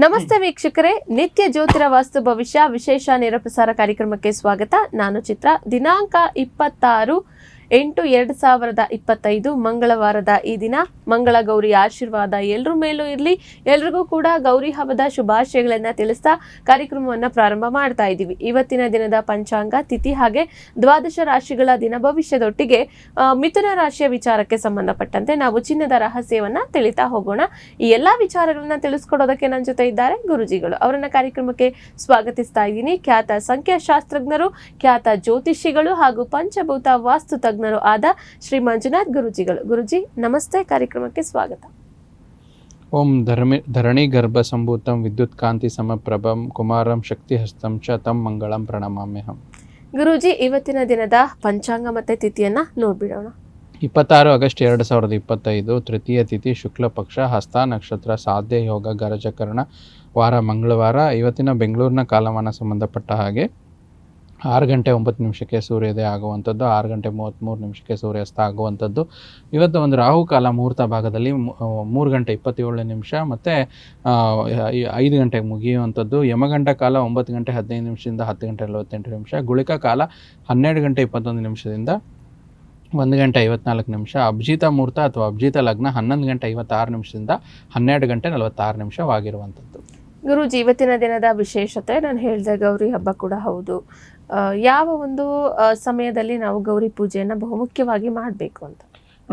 ನಮಸ್ತೆ ವೀಕ್ಷಕರೇ ನಿತ್ಯ ಜ್ಯೋತಿರ ವಾಸ್ತು ಭವಿಷ್ಯ ವಿಶೇಷ ನೇರಪ್ರಸಾರ ಕಾರ್ಯಕ್ರಮಕ್ಕೆ ಸ್ವಾಗತ. ನಾನು ಚಿತ್ರ ದಿನಾಂಕ ಇಪ್ಪತ್ತಾರು ಎಂಟು ಎರಡು ಸಾವಿರದ ಇಪ್ಪತ್ತೈದು ಮಂಗಳವಾರದ ಈ ದಿನ ಮಂಗಳ ಗೌರಿ ಆಶೀರ್ವಾದ ಎಲ್ಲರ ಮೇಲೂ ಇರಲಿ. ಎಲ್ರಿಗೂ ಕೂಡ ಗೌರಿ ಹಬ್ಬದ ಶುಭಾಶಯಗಳನ್ನು ತಿಳಿಸ್ತಾ ಕಾರ್ಯಕ್ರಮವನ್ನ ಪ್ರಾರಂಭ ಮಾಡ್ತಾ ಇದ್ದೀವಿ. ಇವತ್ತಿನ ದಿನದ ಪಂಚಾಂಗ, ತಿಥಿ ಹಾಗೆ ದ್ವಾದಶ ರಾಶಿಗಳ ದಿನ ಭವಿಷ್ಯದೊಟ್ಟಿಗೆ ಮಿಥುನ ರಾಶಿಯ ವಿಚಾರಕ್ಕೆ ಸಂಬಂಧಪಟ್ಟಂತೆ ನಾವು ಚಿನ್ನದ ರಹಸ್ಯವನ್ನ ತಿಳಿತಾ ಹೋಗೋಣ. ಈ ಎಲ್ಲಾ ವಿಚಾರಗಳನ್ನ ತಿಳಿಸ್ಕೊಡೋದಕ್ಕೆ ನನ್ನ ಜೊತೆ ಇದ್ದಾರೆ ಗುರುಜಿಗಳು. ಅವರನ್ನ ಕಾರ್ಯಕ್ರಮಕ್ಕೆ ಸ್ವಾಗತಿಸ್ತಾ ಇದ್ದೀನಿ. ಖ್ಯಾತ ಸಂಖ್ಯಾಶಾಸ್ತ್ರಜ್ಞರು, ಖ್ಯಾತ ಜ್ಯೋತಿಷಿಗಳು ಹಾಗೂ ಪಂಚಭೂತ ವಾಸ್ತು ತಜ್ಞರು ಆದ ಶ್ರೀ ಮಂಜುನಾಥ್ ಗುರುಜಿಗಳು. ಗುರುಜಿ ನಮಸ್ತೆ. ಕಾರ್ಯಕ್ರಮಕ್ಕೆ ಸ್ವಾಗತ. ಓಂ ಧರ್ಮಿ ಧರಣಿ ಗರ್ಭ ಸಂಭೂತಂ ವಿದ್ಯುತ್ ಕಾಂತಿ ಸಮಪ್ರಭಂ ಕುಮಾರಂ ಶಕ್ತಿಹಸ್ತಂ ಚ ತಂ ಮಂಗಳಂ ಪ್ರಣಮಾಮ್ಯಹಂ. ಗುರುಜಿ ಇವತ್ತಿನ ದಿನದ ಪಂಚಾಂಗ ಮತ್ತೆ ತಿಥಿಯನ್ನ ನೋಡ್ಬಿಡೋಣ. ಇಪ್ಪತ್ತಾರು ಆಗಸ್ಟ್ ಎರಡು ಸಾವಿರದ ಇಪ್ಪತ್ತೈದು ತೃತೀಯ ತಿಥಿ ಶುಕ್ಲ ಪಕ್ಷ ಹಸ್ತ ನಕ್ಷತ್ರ ಸಾಧ್ಯ ಯೋಗ ಗರಜಕರಣ ವಾರ ಮಂಗಳವಾರ. ಇವತ್ತಿನ ಬೆಂಗಳೂರಿನ ಕಾಲಮಾನ ಸಂಬಂಧಪಟ್ಟ ಹಾಗೆ ಆರು ಗಂಟೆ ಒಂಬತ್ತು ನಿಮಿಷಕ್ಕೆ ಸೂರ್ಯೋದಯ ಆಗುವಂಥದ್ದು, ಆರು ಗಂಟೆ ಮೂವತ್ತ್ಮೂರು ನಿಮಿಷಕ್ಕೆ ಸೂರ್ಯಾಸ್ತ ಆಗುವಂಥದ್ದು. ಇವತ್ತು ಒಂದು ರಾಹುಕಾಲ ಮುಹೂರ್ತ ಭಾಗದಲ್ಲಿ ಮೂರು ಗಂಟೆ ಇಪ್ಪತ್ತೇಳು ನಿಮಿಷ ಮತ್ತು ಐದು ಗಂಟೆಗೆ ಮುಗಿಯುವಂಥದ್ದು. ಯಮಗಂಟ ಕಾಲ ಒಂಬತ್ತು ಗಂಟೆ ಹದಿನೈದು ನಿಮಿಷದಿಂದ ಹತ್ತು ಗಂಟೆ ನಲವತ್ತೆಂಟು ನಿಮಿಷ. ಗುಳಿಕ ಕಾಲ ಹನ್ನೆರಡು ಗಂಟೆ ಇಪ್ಪತ್ತೊಂದು ನಿಮಿಷದಿಂದ ಒಂದು ಗಂಟೆ ಐವತ್ನಾಲ್ಕು ನಿಮಿಷ. ಅಭಿಜಿತ ಮುಹೂರ್ತ ಅಥವಾ ಅಭಿಜಿತ ಲಗ್ನ ಹನ್ನೊಂದು ಗಂಟೆ ಐವತ್ತಾರು ನಿಮಿಷದಿಂದ ಹನ್ನೆರಡು ಗಂಟೆ ನಲವತ್ತಾರು ನಿಮಿಷವಾಗಿರುವಂಥದ್ದು. ಗುರುಜಿ, ಇವತ್ತಿನ ದಿನದ ವಿಶೇಷತೆ, ನಾನು ಹೇಳಿದೆ ಗೌರಿ ಹಬ್ಬ ಕೂಡ ಹೌದು. ಯಾವ ಒಂದು ಸಮಯದಲ್ಲಿ ನಾವು ಗೌರಿ ಪೂಜೆಯನ್ನು ಬಹುಮುಖ್ಯವಾಗಿ ಮಾಡಬೇಕು ಅಂತ.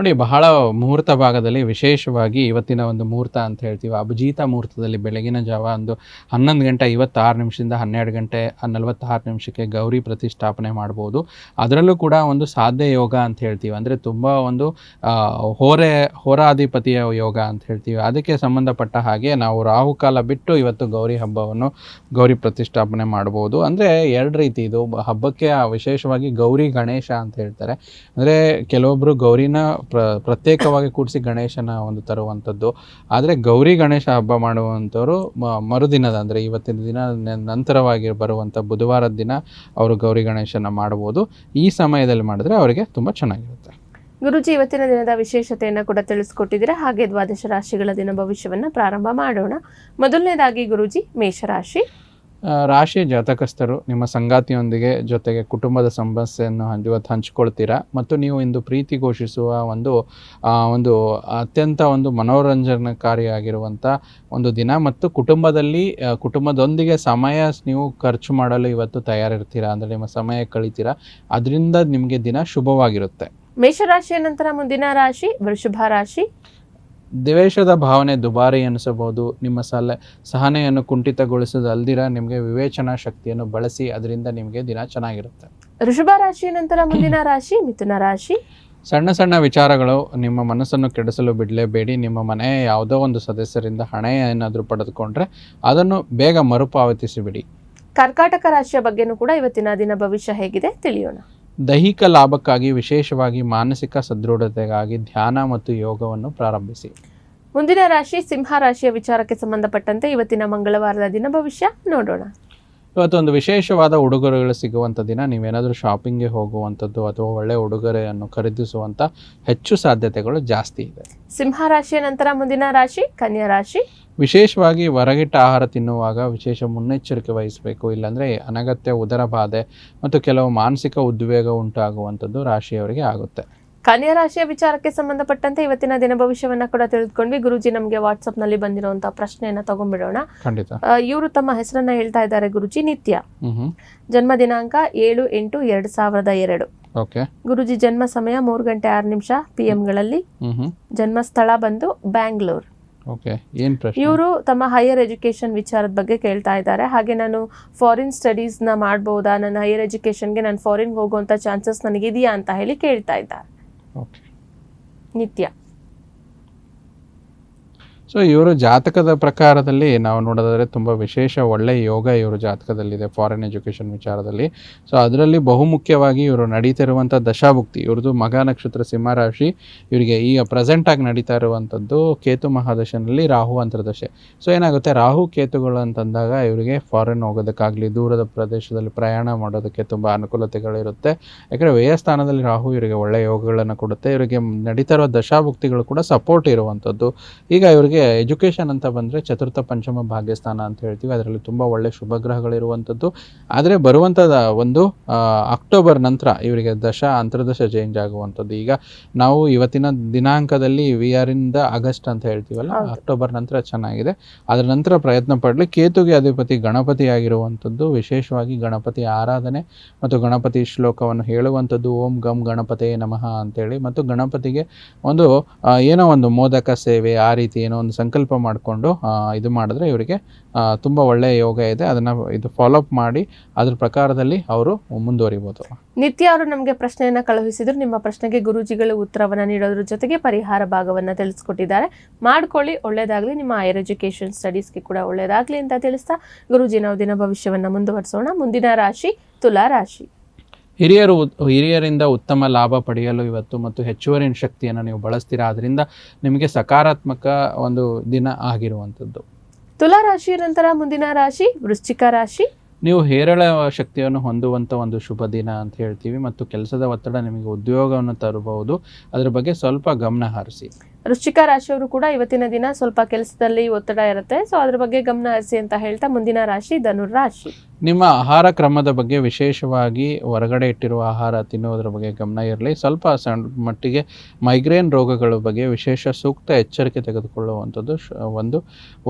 ನೋಡಿ, ಬಹಳ ಮುಹೂರ್ತ ಭಾಗದಲ್ಲಿ ವಿಶೇಷವಾಗಿ ಇವತ್ತಿನ ಒಂದು ಮುಹೂರ್ತ ಅಂತ ಹೇಳ್ತೀವಿ. ಅಭಿಜಿತ ಮುಹೂರ್ತದಲ್ಲಿ ಬೆಳಗಿನ ಜಾವ ಒಂದು ಹನ್ನೊಂದು ಗಂಟೆ ಐವತ್ತಾರು ನಿಮಿಷದಿಂದ ಹನ್ನೆರಡು ಗಂಟೆ ನಲವತ್ತಾರು ನಿಮಿಷಕ್ಕೆ ಗೌರಿ ಪ್ರತಿಷ್ಠಾಪನೆ ಮಾಡ್ಬೋದು. ಅದರಲ್ಲೂ ಕೂಡ ಒಂದು ಸಾಧ್ಯ ಯೋಗ ಅಂತ ಹೇಳ್ತೀವಿ. ಅಂದರೆ ತುಂಬ ಒಂದು ಹೋರೆ, ಹೋರಾಧಿಪತಿಯ ಯೋಗ ಅಂತ ಹೇಳ್ತೀವಿ. ಅದಕ್ಕೆ ಸಂಬಂಧಪಟ್ಟ ಹಾಗೆ ನಾವು ರಾಹುಕಾಲ ಬಿಟ್ಟು ಇವತ್ತು ಗೌರಿ ಹಬ್ಬವನ್ನು, ಗೌರಿ ಪ್ರತಿಷ್ಠಾಪನೆ ಮಾಡ್ಬೋದು. ಅಂದರೆ ಎರಡು ರೀತಿ ಇದು. ಹಬ್ಬಕ್ಕೆ ವಿಶೇಷವಾಗಿ ಗೌರಿ ಗಣೇಶ ಅಂತ ಹೇಳ್ತಾರೆ. ಅಂದರೆ ಕೆಲವೊಬ್ಬರು ಗೌರಿನ ಪ್ರ, ಪ್ರತ್ಯೇಕವಾಗಿ ಕೂಡಿಸಿ ಗಣೇಶನ ಒಂದು ತರುವಂಥದ್ದು. ಆದರೆ ಗೌರಿ ಗಣೇಶ ಹಬ್ಬ ಮಾಡುವಂಥವ್ರು ಮರುದಿನದ ಅಂದರೆ ಇವತ್ತಿನ ದಿನ ನಂತರವಾಗಿ ಬರುವಂಥ ಬುಧವಾರದ ದಿನ ಅವರು ಗೌರಿ ಗಣೇಶನ ಮಾಡ್ಬೋದು. ಈ ಸಮಯದಲ್ಲಿ ಮಾಡಿದ್ರೆ ಅವರಿಗೆ ತುಂಬ ಚೆನ್ನಾಗಿರುತ್ತೆ. ಗುರುಜಿ, ಇವತ್ತಿನ ದಿನದ ವಿಶೇಷತೆಯನ್ನು ಕೂಡ ತಿಳಿಸ್ಕೊಟ್ಟಿದ್ದೀರಾ? ಹಾಗೆ ದ್ವಾದಶ ರಾಶಿಗಳ ದಿನ ಭವಿಷ್ಯವನ್ನು ಪ್ರಾರಂಭ ಮಾಡೋಣ. ಮೊದಲನೇದಾಗಿ ಗುರುಜಿ, ಮೇಷರಾಶಿ. ರಾಶಿ ಜಾತಕಸ್ಥರು ನಿಮ್ಮ ಸಂಗಾತಿಯೊಂದಿಗೆ ಜೊತೆಗೆ ಕುಟುಂಬದ ಸಮಸ್ಯೆಯನ್ನು ಇವತ್ತು ಹಂಚ್ಕೊಳ್ತೀರಾ? ಮತ್ತು ನೀವು ಇಂದು ಪ್ರೀತಿ ಘೋಷಿಸುವ ಒಂದು ಒಂದು ಅತ್ಯಂತ ಒಂದು ಮನೋರಂಜನಕಾರಿಯಾಗಿರುವಂಥ ಒಂದು ದಿನ ಮತ್ತು ಕುಟುಂಬದಲ್ಲಿ ಕುಟುಂಬದೊಂದಿಗೆ ಸಮಯ ನೀವು ಖರ್ಚು ಮಾಡಲು ಇವತ್ತು ತಯಾರಿರ್ತೀರಾ? ಅಂದರೆ ನಿಮ್ಮ ಸಮಯ ಕಳಿತೀರಾ? ಅದರಿಂದ ನಿಮಗೆ ದಿನ ಶುಭವಾಗಿರುತ್ತೆ. ಮೇಷರಾಶಿಯ ನಂತರ ಮುಂದಿನ ರಾಶಿ ವೃಷಭ ರಾಶಿ. ದ್ವೇಷದ ಭಾವನೆ ದುಬಾರಿ ಅನಿಸಬಹುದು ನಿಮ್ಮ ಸಲ ಸಹನೆಯನ್ನು ಕುಂಠಿತಗೊಳಿಸೋದಲ್ದಿರ ನಿಮಗೆ ವಿವೇಚನಾ ಶಕ್ತಿಯನ್ನು ಬಳಸಿ ಅದರಿಂದ ನಿಮಗೆ ದಿನ ಚೆನ್ನಾಗಿರುತ್ತೆ. ಋಷಭ ರಾಶಿಯ ನಂತರ ಮುಂದಿನ ರಾಶಿ ಮಿಥುನ ರಾಶಿ? ಸಣ್ಣ ಸಣ್ಣ ವಿಚಾರಗಳು ನಿಮ್ಮ ಮನಸ್ಸನ್ನು ಕೆಡಿಸಲು ಬಿಡಲೇಬೇಡಿ. ನಿಮ್ಮ ಮನೆಯ ಯಾವುದೋ ಒಂದು ಸದಸ್ಯರಿಂದ ಹಣ ಏನಾದರೂ ಪಡೆದುಕೊಂಡ್ರೆ ಅದನ್ನು ಬೇಗ ಮರುಪಾವತಿಸಿಬಿಡಿ. ಕರ್ಕಾಟಕ ರಾಶಿಯ ಬಗ್ಗೆನೂ ಕೂಡ ಇವತ್ತಿನ ದಿನ ಭವಿಷ್ಯ ಹೇಗಿದೆ ತಿಳಿಯೋಣ. ದೈಹಿಕ ಲಾಭಕ್ಕಾಗಿ ವಿಶೇಷವಾಗಿ ಮಾನಸಿಕ ಸದೃಢತೆಗಾಗಿ ಧ್ಯಾನ ಮತ್ತು ಯೋಗವನ್ನು ಪ್ರಾರಂಭಿಸಿ. ಮುಂದಿನ ರಾಶಿ ಸಿಂಹ ರಾಶಿಯ ವಿಚಾರಕ್ಕೆ ಸಂಬಂಧಪಟ್ಟಂತೆ ಇವತ್ತಿನ ಮಂಗಳವಾರದ ದಿನ ಭವಿಷ್ಯ ನೋಡೋಣ. ಇವತ್ತೊಂದು ವಿಶೇಷವಾದ ಉಡುಗೊರೆಗಳು ಸಿಗುವಂಥ ದಿನ. ನೀವೇನಾದರೂ ಶಾಪಿಂಗ್ಗೆ ಹೋಗುವಂಥದ್ದು ಅಥವಾ ಒಳ್ಳೆಯ ಉಡುಗೊರೆಯನ್ನು ಖರೀದಿಸುವಂಥ ಹೆಚ್ಚು ಸಾಧ್ಯತೆಗಳು ಜಾಸ್ತಿ ಇದೆ. ಸಿಂಹ ರಾಶಿಯ ನಂತರ ಮುಂದಿನ ರಾಶಿ ಕನ್ಯಾ ರಾಶಿ. ವಿಶೇಷವಾಗಿ ಹೊರಗಿಟ್ಟ ಆಹಾರ ತಿನ್ನುವಾಗ ವಿಶೇಷ ಮುನ್ನೆಚ್ಚರಿಕೆ ವಹಿಸಬೇಕು. ಇಲ್ಲಾಂದರೆ ಅನಗತ್ಯ ಉದರ ಬಾಧೆ ಮತ್ತು ಕೆಲವು ಮಾನಸಿಕ ಉದ್ವೇಗ ಉಂಟಾಗುವಂಥದ್ದು ರಾಶಿಯವರಿಗೆ ಆಗುತ್ತೆ. ಕನ್ಯಾ ರಾಶಿಯ ವಿಚಾರಕ್ಕೆ ಸಂಬಂಧಪಟ್ಟಂತೆ ಇವತ್ತಿನ ದಿನ ಭವಿಷ್ಯವನ್ನ ಕೂಡ ತಿಳಿದುಕೊಂಡ್ವಿ. ಗುರುಜಿ ನಮಗೆ ವಾಟ್ಸ್ಆಪ್ನಲ್ಲಿ ಬಂದಿರುವಂತಹ ಪ್ರಶ್ನೆಯನ್ನ ತಗೊಂಡ್ಬಿಡೋಣ. ಇವರು ತಮ್ಮ ಹೆಸರನ್ನ ಹೇಳ್ತಾ ಇದ್ದಾರೆ ಗುರುಜಿ. ನಿತ್ಯ. ಜನ್ಮ ದಿನಾಂಕ ಏಳು ಎಂಟು ಎರಡ್ ಸಾವಿರದ ಎರಡು. ಗುರುಜಿ ಜನ್ಮ ಸಮಯ ಮೂರು ಗಂಟೆ ಆರು ನಿಮಿಷ ಪಿ ಗಳಲ್ಲಿ. ಹ್ಞೂ ಹ್ಞೂ ಜನ್ಮ ಸ್ಥಳ ಬಂದು ಬ್ಯಾಂಗ್ಳೂರ್. ಇವರು ತಮ್ಮ ಹೈಯರ್ ಎಜುಕೇಶನ್ ವಿಚಾರದ ಬಗ್ಗೆ ಕೇಳ್ತಾ ಇದ್ದಾರೆ. ಹಾಗೆ ನಾನು ಫಾರಿನ್ ಸ್ಟಡೀಸ್ನ ಮಾಡಬಹುದಾ ನನ್ನ ಹೈಯರ್ ಎಜುಕೇಶನ್ಗೆ ನಾನು ಫಾರಿನ್ ಹೋಗುವಂತ ಚಾನ್ಸಸ್ ನನಗಿದೆಯಾ ಅಂತ ಹೇಳಿ ಕೇಳ್ತಾ ಇದ್ದಾರೆ. ಓಕೆ ನಿತ್ಯ ಸೊ ಇವರು ಜಾತಕದ ಪ್ರಕಾರದಲ್ಲಿ ನಾವು ನೋಡೋದಾದರೆ ತುಂಬ ವಿಶೇಷ ಒಳ್ಳೆಯ ಯೋಗ ಇವರು ಜಾತಕದಲ್ಲಿದೆ ಫಾರಿನ್ ಎಜುಕೇಷನ್ ವಿಚಾರದಲ್ಲಿ. ಸೊ ಅದರಲ್ಲಿ ಬಹುಮುಖ್ಯವಾಗಿ ಇವರು ನಡೀತಿರುವಂಥ ದಶಾಭುಕ್ತಿ, ಇವ್ರದ್ದು ಮಗ ನಕ್ಷತ್ರ ಸಿಂಹರಾಶಿ ಇವರಿಗೆ ಈಗ ಪ್ರೆಸೆಂಟಾಗಿ ನಡೀತಾ ಇರುವಂಥದ್ದು ಕೇತು ಮಹಾದಶನಲ್ಲಿ ರಾಹು ಅಂತರ್ದಶೆ. ಸೊ ಏನಾಗುತ್ತೆ? ರಾಹು ಕೇತುಗಳು ಅಂತಂದಾಗ ಇವರಿಗೆ ಫಾರಿನ್ ಹೋಗೋದಕ್ಕಾಗಲಿ, ದೂರದ ಪ್ರದೇಶದಲ್ಲಿ ಪ್ರಯಾಣ ಮಾಡೋದಕ್ಕೆ ತುಂಬ ಅನುಕೂಲತೆಗಳಿರುತ್ತೆ. ಯಾಕಂದರೆ ವ್ಯಯಸ್ಥಾನದಲ್ಲಿ ರಾಹು ಇವರಿಗೆ ಒಳ್ಳೆಯ ಯೋಗಗಳನ್ನು ಕೊಡುತ್ತೆ, ಇವರಿಗೆ ನಡೀತಾ ಇರೋ ದಶಾಭುಕ್ತಿಗಳು ಕೂಡ ಸಪೋರ್ಟ್ ಇರುವಂಥದ್ದು. ಈಗ ಇವರಿಗೆ ಎಜುಕೇಷನ್ ಅಂತ ಬಂದರೆ ಚತುರ್ಥ ಪಂಚಮ ಭಾಗ್ಯಸ್ಥಾನ ಅಂತ ಹೇಳ್ತೀವಿ. ಅದರಲ್ಲಿ ತುಂಬ ಒಳ್ಳೆ ಶುಭ ಗ್ರಹಗಳಿರುವಂಥದ್ದು ಆದರೆ ಬರುವಂಥದ್ದು ಒಂದು ಅಕ್ಟೋಬರ್ ನಂತರ ಇವರಿಗೆ ದಶ ಅಂತರ್ದಶ ಚೇಂಜ್ ಆಗುವಂಥದ್ದು ಈಗ ನಾವು ಇವತ್ತಿನ ದಿನಾಂಕದಲ್ಲಿ ವಿ ಆರ್ ಇಂದ ಆಗಸ್ಟ್ ಅಂತ ಹೇಳ್ತೀವಲ್ಲ ಅಕ್ಟೋಬರ್ ನಂತರ ಚೆನ್ನಾಗಿದೆ. ಅದರ ನಂತರ ಪ್ರಯತ್ನ ಪಡಲಿ. ಕೇತುಗೆ ಅಧಿಪತಿ ಗಣಪತಿ ಆಗಿರುವಂಥದ್ದು ವಿಶೇಷವಾಗಿ ಗಣಪತಿ ಆರಾಧನೆ ಮತ್ತು ಗಣಪತಿ ಶ್ಲೋಕವನ್ನು ಹೇಳುವಂಥದ್ದು ಓಂ ಗಂ ಗಣಪತೇ ನಮಃ ಅಂತೇಳಿ. ಮತ್ತು ಗಣಪತಿಗೆ ಒಂದು ಏನೋ ಒಂದು ಮೋದಕ ಸೇವೆ ಆ ರೀತಿ ಏನೋ ಒಂದು ಸಂಕಲ್ಪ ಮಾಡಿಕೊಂಡು ಇದು ಮಾಡಿದ್ರೆ ಇವರಿಗೆ ತುಂಬ ಒಳ್ಳೆಯ ಯೋಗ ಇದೆ. ಅದನ್ನು ಇದು ಫಾಲೋಅಪ್ ಮಾಡಿ ಅದ್ರ ಪ್ರಕಾರದಲ್ಲಿ ಅವರು ಮುಂದುವರಿಬೋದು. ನಿತ್ಯ ಅವರು ನಮಗೆ ಪ್ರಶ್ನೆಯನ್ನ ಕಳುಹಿಸಿದ್ರು. ನಿಮ್ಮ ಪ್ರಶ್ನೆಗೆ ಗುರುಜಿಗಳು ಉತ್ತರವನ್ನ ನೀಡೋದ್ರ ಜೊತೆಗೆ ಪರಿಹಾರ ಭಾಗವನ್ನ ತಿಳಿಸ್ಕೊಟ್ಟಿದ್ದಾರೆ. ಮಾಡ್ಕೊಳ್ಳಿ, ಒಳ್ಳೇದಾಗ್ಲಿ. ನಿಮ್ಮ ಹೈಯರ್ ಎಜುಕೇಶನ್ ಸ್ಟಡೀಸ್ಗೆ ಕೂಡ ಒಳ್ಳೇದಾಗ್ಲಿ ಅಂತ ತಿಳಿಸ್ತಾ ಗುರೂಜಿ ನಾವು ದಿನ ಭವಿಷ್ಯವನ್ನ ಮುಂದುವರಿಸೋಣ. ಮುಂದಿನ ರಾಶಿ, ತುಲಾ ರಾಶಿ. ಹಿರಿಯರು ಹಿರಿಯರಿಂದ ಉತ್ತಮ ಲಾಭ ಪಡೆಯಲು ಇವತ್ತು ಮತ್ತು ಹೆಚ್ಚುವರಿ ಶಕ್ತಿಯನ್ನು ನೀವು ಬಳಸ್ತೀರಾ? ಅದರಿಂದ ನಿಮಗೆ ಸಕಾರಾತ್ಮಕ ಒಂದು ದಿನ ಆಗಿರುವಂಥದ್ದು. ತುಲಾ ರಾಶಿಯ ನಂತರ ಮುಂದಿನ ರಾಶಿ ವೃಶ್ಚಿಕ ರಾಶಿ. ನೀವು ಹೇರಳ ಶಕ್ತಿಯನ್ನು ಹೊಂದುವಂಥ ಒಂದು ಶುಭ ದಿನ ಅಂತ ಹೇಳ್ತೀವಿ ಮತ್ತು ಕೆಲಸದ ಒತ್ತಡ ನಿಮಗೆ ಉದ್ಯೋಗವನ್ನು ತರಬಹುದು. ಅದರ ಬಗ್ಗೆ ಸ್ವಲ್ಪ ಗಮನ ಹರಿಸಿ. ವೃಶ್ಚಿಕ ರಾಶಿಯವರು ಕೂಡ ಇವತ್ತಿನ ದಿನ ಸ್ವಲ್ಪ ಕೆಲಸದಲ್ಲಿ ಒತ್ತಡ ಇರುತ್ತೆ. ಸೊ ಅದ್ರ ಬಗ್ಗೆ ಗಮನ ಹರಿಸಿ ಅಂತ ಹೇಳ್ತಾ ಮುಂದಿನ ರಾಶಿ ಧನುರ್ ರಾಶಿ ನಿಮ್ಮ ಆಹಾರ ಕ್ರಮದ ಬಗ್ಗೆ ವಿಶೇಷವಾಗಿ ಹೊರಗಡೆ ಇಟ್ಟಿರುವ ಆಹಾರ ತಿನ್ನುವುದರ ಬಗ್ಗೆ ಗಮನ ಇರಲಿ. ಸ್ವಲ್ಪ ಸಣ್ಣ ಮಟ್ಟಿಗೆ ಮೈಗ್ರೇನ್ ರೋಗಗಳ ಬಗ್ಗೆ ವಿಶೇಷ ಸೂಕ್ತ ಎಚ್ಚರಿಕೆ ತೆಗೆದುಕೊಳ್ಳುವಂಥದ್ದು ಒಂದು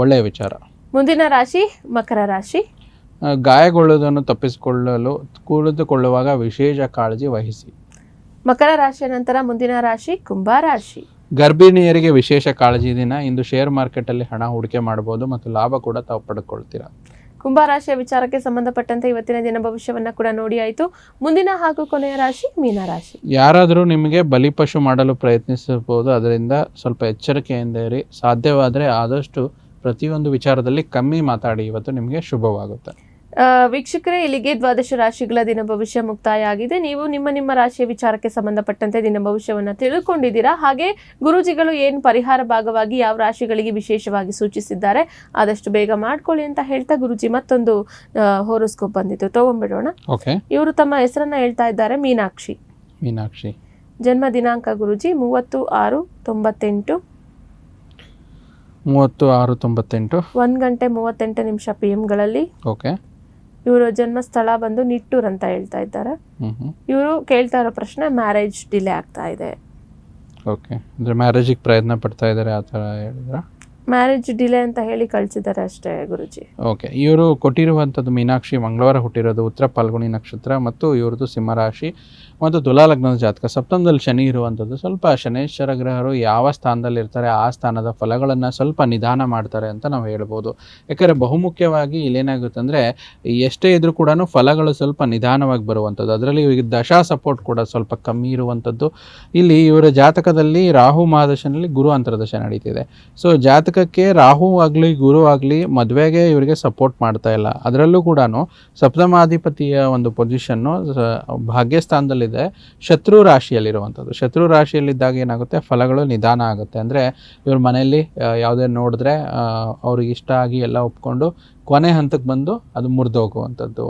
ಒಳ್ಳೆಯ ವಿಚಾರ. ಮುಂದಿನ ರಾಶಿ ಮಕರ ರಾಶಿ. ಗಾಯಗೊಳ್ಳುವುದನ್ನು ತಪ್ಪಿಸಿಕೊಳ್ಳಲು ಕುಳಿತುಕೊಳ್ಳುವಾಗ ವಿಶೇಷ ಕಾಳಜಿ ವಹಿಸಿ. ಮಕರ ರಾಶಿಯ ನಂತರ ಮುಂದಿನ ರಾಶಿ ಕುಂಭ ರಾಶಿ. ಗರ್ಭಿಣಿಯರಿಗೆ ವಿಶೇಷ ಕಾಳಜಿ ದಿನ. ಇಂದು ಶೇರ್ ಮಾರ್ಕೆಟಲ್ಲಿ ಹಣ ಹೂಡಿಕೆ ಮಾಡಬಹುದು ಮತ್ತು ಲಾಭ ಕೂಡ ತಾವು ಪಡೆದುಕೊಳ್ತೀರಾ ಕುಂಭ ರಾಶಿಯ ವಿಚಾರಕ್ಕೆ ಸಂಬಂಧಪಟ್ಟಂತೆ ಇವತ್ತಿನ ದಿನ ಭವಿಷ್ಯವನ್ನ ಕೂಡ ನೋಡಿ ಆಯಿತು. ಮುಂದಿನ ಹಾಗೂ ಕೊನೆಯ ರಾಶಿ ಮೀನ ರಾಶಿ. ಯಾರಾದರೂ ನಿಮಗೆ ಬಲಿಪಶು ಮಾಡಲು ಪ್ರಯತ್ನಿಸಬಹುದು. ಅದರಿಂದ ಸ್ವಲ್ಪ ಎಚ್ಚರಿಕೆಯಿಂದ ಇರಿ. ಸಾಧ್ಯವಾದರೆ ಆದಷ್ಟು ಪ್ರತಿಯೊಂದು ವಿಚಾರದಲ್ಲಿ ಕಮ್ಮಿ ಮಾತಾಡಿ. ಇವತ್ತು ನಿಮಗೆ ಶುಭವಾಗುತ್ತೆ. ವೀಕ್ಷಕರೇ ಇಲ್ಲಿಗೆ ದ್ವಾದಶ ರಾಶಿಗಳ ದಿನ ಭವಿಷ್ಯ ಮುಕ್ತಾಯ ಆಗಿದೆ ನೀವು ನಿಮ್ಮ ನಿಮ್ಮ ರಾಶಿಯ ವಿಚಾರಕ್ಕೆ ಸಂಬಂಧಪಟ್ಟಂತೆ ದಿನ ಭವಿಷ್ಯವನ್ನ ತಿಳ್ಕೊಂಡಿದ್ದೀರಾ? ಹಾಗೆ ಗುರೂಜಿಗಳು ಏನು ಪರಿಹಾರ ಭಾಗವಾಗಿ ಯಾವ ರಾಶಿಗಳಿಗೆ ವಿಶೇಷವಾಗಿ ಸೂಚಿಸಿದ್ದಾರೆ? ಆದಷ್ಟು ಬೇಗ ಮಾಡ್ಕೊಳ್ಳಿ ಅಂತ ಹೇಳ್ತಾ ಗುರುಜಿ ಮತ್ತೊಂದು ಹೋರೋಸ್ಕೋಪ್ ಬಂದಿತ್ತು. ತಗೊಂಡ್ಬಿಡೋಣ. ಇವರು ತಮ್ಮ ಹೆಸರನ್ನ ಹೇಳ್ತಾ ಇದ್ದಾರೆ ಮೀನಾಕ್ಷಿ. ಮೀನಾಕ್ಷಿ. ಜನ್ಮ ದಿನಾಂಕ ಗುರುಜಿ ಮೂವತ್ತು ಆರು ತೊಂಬತ್ತೆಂಟು. ಮೂವತ್ತು ಆರು ತೊಂಬತ್ತೆಂಟು. ಒಂದ್ ಗಂಟೆ ಮೂವತ್ತೆಂಟು ನಿಮಿಷ ಪಿ ಎಂಗಳಲ್ಲಿ ಓಕೆ ಇವರ ಜನ್ಮಸ್ಥಳ ಬಂದು ನಿಟ್ಟೂರ್ ಅಂತ ಹೇಳ್ತಾ ಇದ್ದಾರೆ. ಇವರು ಕೇಳ್ತಾ ಇರೋ ಪ್ರಶ್ನೆ ಮ್ಯಾರೇಜ್ ಡಿಲೇ ಆಗ್ತಾ ಇದೆ. ಓಕೆ. ಅಂದರೆ ಮ್ಯಾರೇಜಿಗೆ ಪ್ರಯತ್ನ ಪಡ್ತಾ ಇದ್ದಾರೆ ಆ ಥರ ಹೇಳಿದ್ರ? ಮ್ಯಾರೇಜ್ ಡಿಲೇ ಅಂತ ಹೇಳಿ ಕಳಿಸಿದ್ದಾರೆ ಅಷ್ಟೇ ಗುರುಜಿ. ಓಕೆ ಇವರು ಕೊಟ್ಟಿರುವಂಥದ್ದು ಮೀನಾಕ್ಷಿ ಮಂಗಳವಾರ ಹುಟ್ಟಿರೋದು ಉತ್ತರ ಪಾಲ್ಗುಣಿ ನಕ್ಷತ್ರ ಮತ್ತು ಇವ್ರದ್ದು ಸಿಂಹರಾಶಿ ಮತ್ತು ತುಲಾ ಲಗ್ನದ ಜಾತಕ. ಸಪ್ತಮದಲ್ಲಿ ಶನಿ ಇರುವಂಥದ್ದು ಸ್ವಲ್ಪ ಶನೇಶ್ವರ ಗ್ರಹರು ಯಾವ ಸ್ಥಾನದಲ್ಲಿ ಇರ್ತಾರೆ, ಆ ಸ್ಥಾನದ ಫಲಗಳನ್ನು ಸ್ವಲ್ಪ ನಿಧಾನ ಮಾಡ್ತಾರೆ ಅಂತ ನಾವು ಹೇಳ್ಬೋದು. ಯಾಕಂದರೆ ಬಹುಮುಖ್ಯವಾಗಿ ಇಲ್ಲೇನಾಗುತ್ತೆ ಅಂದರೆ ಎಷ್ಟೇ ಇದ್ರೂ ಕೂಡ ಫಲಗಳು ಸ್ವಲ್ಪ ನಿಧಾನವಾಗಿ ಬರುವಂಥದ್ದು. ಅದರಲ್ಲಿ ಇವರಿಗೆ ದಶಾ ಸಪೋರ್ಟ್ ಕೂಡ ಸ್ವಲ್ಪ ಕಮ್ಮಿ ಇರುವಂಥದ್ದು. ಇಲ್ಲಿ ಇವರ ಜಾತಕದಲ್ಲಿ ರಾಹು ಮಹಾದಶನಲ್ಲಿ ಗುರು ಅಂತರ್ದಶ ನಡೀತಿದೆ. ಸೊ ಜಾತಕಕ್ಕೆ ರಾಹು ಆಗಲಿ, ಗುರು ಆಗಲಿ ಮದುವೆಗೆ ಇವರಿಗೆ ಸಪೋರ್ಟ್ ಮಾಡ್ತಾ ಇಲ್ಲ. ಅದರಲ್ಲೂ ಕೂಡ ಸಪ್ತಮಾಧಿಪತಿಯ ಒಂದು ಪೊಸಿಷನ್ನು ಭಾಗ್ಯಸ್ಥಾನದಲ್ಲಿದೆ. ಶತ್ರು ರಾಶಿಯಲ್ಲಿರುವಂಥದ್ದು. ಶತ್ರು ರಾಶಿಯಲ್ಲಿದ್ದಾಗ ಏನಾಗುತ್ತೆ? ಫಲಗಳು ನಿಧಾನ ಆಗುತ್ತೆ. ಅಂದರೆ ಇವ್ರ ಮನೆಯಲ್ಲಿ ಯಾವುದೇ ನೋಡಿದ್ರೆ ಅವ್ರಿಗೆ ಇಷ್ಟ ಆಗಿ ಎಲ್ಲ ಒಪ್ಕೊಂಡು ಕೊನೆ ಹಂತಕ್ಕೆ ಬಂದು ಅದು ಮುರಿದು ಹೋಗುವಂಥದ್ದು.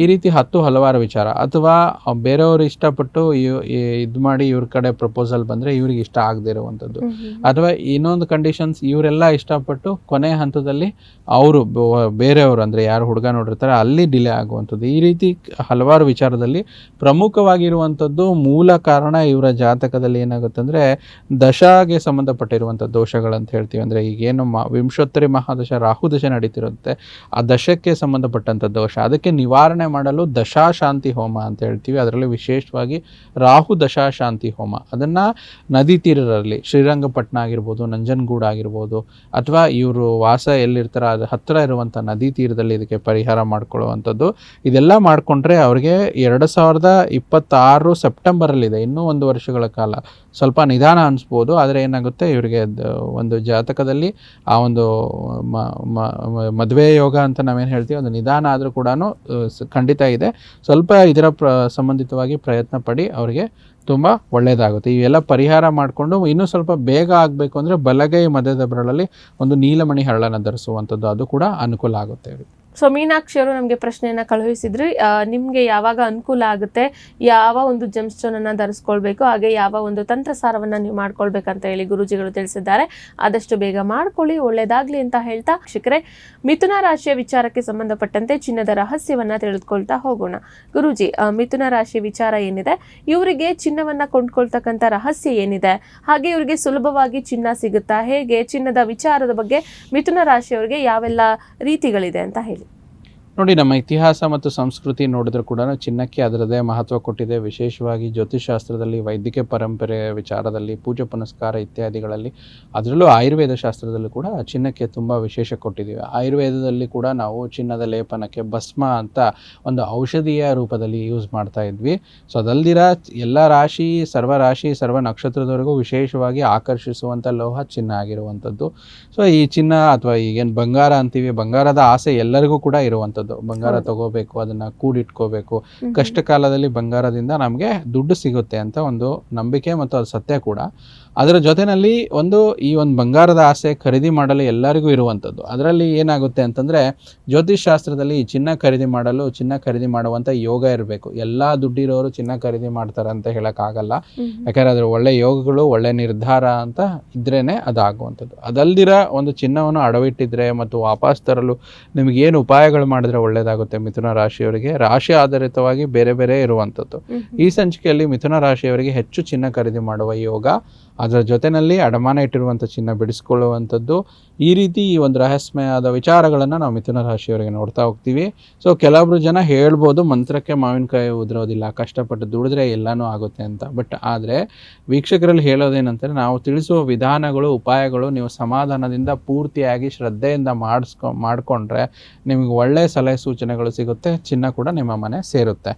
ಈ ರೀತಿ ಹತ್ತು ಹಲವಾರು ವಿಚಾರ. ಅಥವಾ ಬೇರೆಯವರು ಇಷ್ಟಪಟ್ಟು ಇದು ಮಾಡಿ ಇವ್ರ ಕಡೆ ಪ್ರಪೋಸಲ್ ಬಂದರೆ ಇವ್ರಿಗೆ ಇಷ್ಟ ಆಗದೆ ಇರುವಂಥದ್ದು. ಅಥವಾ ಇನ್ನೊಂದು ಕಂಡೀಷನ್ಸ್ ಇವರೆಲ್ಲ ಇಷ್ಟಪಟ್ಟು ಕೊನೆ ಹಂತದಲ್ಲಿ ಅವರು ಬೇರೆಯವರು ಅಂದರೆ ಯಾರು ಹುಡುಗ ನೋಡಿರ್ತಾರೆ ಅಲ್ಲಿ ಡಿಲೇ ಆಗುವಂಥದ್ದು. ಈ ರೀತಿ ಹಲವಾರು ವಿಚಾರದಲ್ಲಿ ಪ್ರಮುಖವಾಗಿರುವಂಥದ್ದು ಮೂಲ ಕಾರಣ ಇವರ ಜಾತಕದಲ್ಲಿ ಏನಾಗುತ್ತೆ ಅಂದರೆ ದಶಾಗೆ ಸಂಬಂಧಪಟ್ಟಿರುವಂಥ ದೋಷಗಳಂತ ಹೇಳ್ತೀವಿ. ಅಂದರೆ ಈಗೇನು ಮ ವಿಂಶೋತ್ತರಿ ಮಹಾದಶ ರಾಹು ದಶ ನಡೀತಿರುತ್ತೆ. ಆ ದಶಕ್ಕೆ ಸಂಬಂಧಪಟ್ಟಂಥ ದೋಷ ಅದಕ್ಕೆ ನಿವಾರಣೆ ಮಾಡಲು ದಶಾಶಾಂತಿ ಹೋಮ ಅಂತ ಹೇಳ್ತೀವಿ. ಅದರಲ್ಲಿ ವಿಶೇಷವಾಗಿ ರಾಹು ದಶಾಶಾಂತಿ ಹೋಮ. ಅದನ್ನು ನದಿ ತೀರರಲ್ಲಿ ಶ್ರೀರಂಗಪಟ್ಟಣ ಆಗಿರ್ಬೋದು, ನಂಜನಗೂಡು ಆಗಿರ್ಬೋದು, ಅಥವಾ ಇವರು ವಾಸ ಎಲ್ಲಿರ್ತಾರೋ ಅದು ಹತ್ತಿರ ಇರುವಂಥ ನದಿ ತೀರದಲ್ಲಿ ಇದಕ್ಕೆ ಪರಿಹಾರ ಮಾಡ್ಕೊಳ್ಳುವಂಥದ್ದು. ಇದೆಲ್ಲ ಮಾಡಿಕೊಂಡ್ರೆ ಅವ್ರಿಗೆ ಎರಡು ಸಾವಿರದ ಇಪ್ಪತ್ತಾರು ಸೆಪ್ಟೆಂಬರಲ್ಲಿದೆ. ಇನ್ನೂ ಒಂದು ವರ್ಷಗಳ ಕಾಲ. ಸ್ವಲ್ಪ ನಿಧಾನ ಅನಿಸ್ಬೋದು, ಆದರೆ ಏನಾಗುತ್ತೆ, ಇವರಿಗೆ ಒಂದು ಜಾತಕದಲ್ಲಿ ಆ ಒಂದು ಮದುವೆ ಯೋಗ ಅಂತ ನಾವೇನು ಹೇಳ್ತೀವಿ, ಒಂದು ನಿಧಾನ ಆದರೂ ಕೂಡ ಖಂಡಿತ ಇದೆ ಸ್ವಲ್ಪ ಇದರ ಪ್ರ, ಸಂಬಂಧಿತವಾಗಿ ಪ್ರಯತ್ನ ಪಡಿ, ಅವರಿಗೆ ತುಂಬ ಒಳ್ಳೆಯದಾಗುತ್ತೆ ಇವೆಲ್ಲ ಪರಿಹಾರ ಮಾಡಿಕೊಂಡು, ಇನ್ನೂ ಸ್ವಲ್ಪ ಬೇಗ ಆಗಬೇಕು ಅಂದರೆ ಬಲಗೈ ಮಧ್ಯದ ಬೆರಳಲ್ಲಿ ಒಂದು ನೀಲಮಣಿ ಹರಳನ್ನು ಧರಿಸುವಂಥದ್ದು, ಅದು ಕೂಡ ಅನುಕೂಲ ಆಗುತ್ತೆ. ಸೊ ಮೀನಾಕ್ಷಿ ಅವರು ನಮಗೆ ಪ್ರಶ್ನೆಯನ್ನ ಕಳುಹಿಸಿದ್ರಿ. ನಿಮಗೆ ಯಾವಾಗ ಅನುಕೂಲ ಆಗುತ್ತೆ? ಯಾವ ಒಂದು ಜಮ್ಸ್ಟೋನ್ ಅನ್ನ ಧರಿಸ್ಕೊಳ್ಬೇಕು? ಹಾಗೆ ಯಾವ ಒಂದು ತಂತ್ರಸಾರವನ್ನ ನೀವು ಮಾಡ್ಕೊಳ್ಬೇಕಂತ ಹೇಳಿ ಗುರುಜಿಗಳು ತಿಳಿಸಿದ್ದಾರೆ. ಆದಷ್ಟು ಬೇಗ ಮಾಡ್ಕೊಳ್ಳಿ, ಒಳ್ಳೇದಾಗ್ಲಿ ಅಂತ ಹೇಳ್ತಾ ಶಿಖರೆ ಮಿಥುನ ರಾಶಿಯ ವಿಚಾರಕ್ಕೆ ಸಂಬಂಧಪಟ್ಟಂತೆ ಚಿನ್ನದ ರಹಸ್ಯವನ್ನ ತಿಳಿದುಕೊಳ್ತಾ ಹೋಗೋಣ. ಗುರುಜಿ ಮಿಥುನ ರಾಶಿ ವಿಚಾರ ಏನಿದೆ? ಇವರಿಗೆ ಚಿನ್ನವನ್ನ ಕೊಂಡ್ಕೊಳ್ತಕ್ಕಂಥ ರಹಸ್ಯ ಏನಿದೆ? ಹಾಗೆ ಇವರಿಗೆ ಸುಲಭವಾಗಿ ಚಿನ್ನ ಸಿಗುತ್ತಾ? ಹೇಗೆ ಚಿನ್ನದ ವಿಚಾರದ ಬಗ್ಗೆ ಮಿಥುನ ರಾಶಿಯವರಿಗೆ ಯಾವೆಲ್ಲ ರೀತಿಗಳಿದೆ ಅಂತ ಹೇಳಿ. ನೋಡಿ, ನಮ್ಮ ಇತಿಹಾಸ ಮತ್ತು ಸಂಸ್ಕೃತಿ ನೋಡಿದ್ರು ಕೂಡ ಚಿನ್ನಕ್ಕೆ ಅದರದೇ ಮಹತ್ವ ಕೊಟ್ಟಿದೆ. ವಿಶೇಷವಾಗಿ ಜ್ಯೋತಿಷಾಸ್ತ್ರದಲ್ಲಿ ವೈದ್ಯಕೀಯ ಪರಂಪರೆ ವಿಚಾರದಲ್ಲಿ, ಪೂಜೆ ಪುನಸ್ಕಾರ ಇತ್ಯಾದಿಗಳಲ್ಲಿ, ಅದರಲ್ಲೂ ಆಯುರ್ವೇದ ಶಾಸ್ತ್ರದಲ್ಲೂ ಕೂಡ ಚಿನ್ನಕ್ಕೆ ತುಂಬ ವಿಶೇಷ ಕೊಟ್ಟಿದ್ದೀವಿ. ಆಯುರ್ವೇದದಲ್ಲಿ ಕೂಡ ನಾವು ಚಿನ್ನದ ಲೇಪನಕ್ಕೆ ಭಸ್ಮ ಅಂತ ಒಂದು ಔಷಧಿಯ ರೂಪದಲ್ಲಿ ಯೂಸ್ ಮಾಡ್ತಾ ಇದ್ವಿ. ಸೊ ಅದಲ್ದಿರ ಎಲ್ಲ ರಾಶಿ ಸರ್ವ ರಾಶಿ ಸರ್ವ ನಕ್ಷತ್ರದವರೆಗೂ ವಿಶೇಷವಾಗಿ ಆಕರ್ಷಿಸುವಂಥ ಲೋಹ ಚಿನ್ನ ಆಗಿರುವಂಥದ್ದು. ಸೊ ಈ ಚಿನ್ನ ಅಥವಾ ಈಗೇನು ಬಂಗಾರ ಅಂತೀವಿ, ಬಂಗಾರದ ಆಸೆ ಎಲ್ಲರಿಗೂ ಕೂಡ ಇರುವಂಥದ್ದು. ಬಂಗಾರ ತಗೋಬೇಕು ಅದನ್ನ ಕೂಡಿಟ್ಕೋಬೇಕು. ಕಷ್ಟ ಕಾಲದಲ್ಲಿ ಬಂಗಾರದಿಂದ ನಮಗೆ ದುಡ್ಡು ಸಿಗುತ್ತೆ ಅಂತ ಒಂದು ನಂಬಿಕೆ ಮತ್ತು ಅದು ಸತ್ಯ ಕೂಡ. ಅದರ ಜೊತೆಯಲ್ಲಿ ಒಂದು ಈ ಒಂದು ಬಂಗಾರದ ಆಸೆ ಖರೀದಿ ಮಾಡಲು ಎಲ್ಲರಿಗೂ ಇರುವಂಥದ್ದು. ಅದರಲ್ಲಿ ಏನಾಗುತ್ತೆ ಅಂತಂದರೆ ಜ್ಯೋತಿಷ್ ಶಾಸ್ತ್ರದಲ್ಲಿ ಚಿನ್ನ ಖರೀದಿ ಮಾಡಲು ಚಿನ್ನ ಖರೀದಿ ಮಾಡುವಂಥ ಯೋಗ ಇರಬೇಕು. ಎಲ್ಲ ದುಡ್ಡಿರೋರು ಚಿನ್ನ ಖರೀದಿ ಮಾಡ್ತಾರೆ ಅಂತ ಹೇಳೋಕ್ಕಾಗಲ್ಲ. ಯಾಕಂದರೆ ಅದರ ಒಳ್ಳೆ ಯೋಗಗಳು ಒಳ್ಳೆ ನಿರ್ಧಾರ ಅಂತ ಇದ್ರೇ ಅದಾಗುವಂಥದ್ದು. ಅದಲ್ದಿರ ಒಂದು ಚಿನ್ನವನ್ನು ಅಡವಿಟ್ಟಿದ್ರೆ ಮತ್ತು ವಾಪಸ್ ತರಲು ನಿಮಗೇನು ಏನು ಉಪಾಯಗಳು ಮಾಡಿದ್ರೆ ಒಳ್ಳೆಯದಾಗುತ್ತೆ ಮಿಥುನ ರಾಶಿಯವರಿಗೆ? ರಾಶಿ ಆಧಾರಿತವಾಗಿ ಬೇರೆ ಬೇರೆ ಇರುವಂಥದ್ದು. ಈ ಸಂಚಿಕೆಯಲ್ಲಿ ಮಿಥುನ ರಾಶಿಯವರಿಗೆ ಹೆಚ್ಚು ಚಿನ್ನ ಖರೀದಿ ಮಾಡುವ ಯೋಗ ಅದರ ಜೊತೆಯಲ್ಲಿ ಅಡಮಾನ ಇಟ್ಟಿರುವಂಥ ಚಿನ್ನ ಬಿಡಿಸ್ಕೊಳ್ಳುವಂಥದ್ದು ಈ ರೀತಿ ಈ ಒಂದು ರಹಸ್ಯಮಯವಾದ ವಿಚಾರಗಳನ್ನು ನಾವು ಮಿಥುನ ರಾಶಿಯವರಿಗೆ ನೋಡ್ತಾ ಹೋಗ್ತೀವಿ. ಸೊ ಕೆಲವೊಬ್ರು ಜನ ಹೇಳ್ಬೋದು, ಮಂತ್ರಕ್ಕೆ ಮಾವಿನಕಾಯಿ ಉದುರೋದಿಲ್ಲ, ಕಷ್ಟಪಟ್ಟು ದುಡಿದ್ರೆ ಎಲ್ಲನೂ ಆಗುತ್ತೆ ಅಂತ. ಬಟ್ ಆದರೆ ವೀಕ್ಷಕರಲ್ಲಿ ಹೇಳೋದೇನಂತಂದರೆ ನಾವು ತಿಳಿಸುವ ವಿಧಾನಗಳು, ಉಪಾಯಗಳು ನೀವು ಸಮಾಧಾನದಿಂದ ಪೂರ್ತಿಯಾಗಿ ಶ್ರದ್ಧೆಯಿಂದ ಮಾಡಿಸ್ಕೊ, ಮಾಡಿಕೊಂಡ್ರೆ ನಿಮಗೆ ಒಳ್ಳೆಯ ಸಲಹೆ ಸೂಚನೆಗಳು ಸಿಗುತ್ತೆ, ಚಿನ್ನ ಕೂಡ ನಿಮ್ಮ ಮನೆ ಸೇರುತ್ತೆ.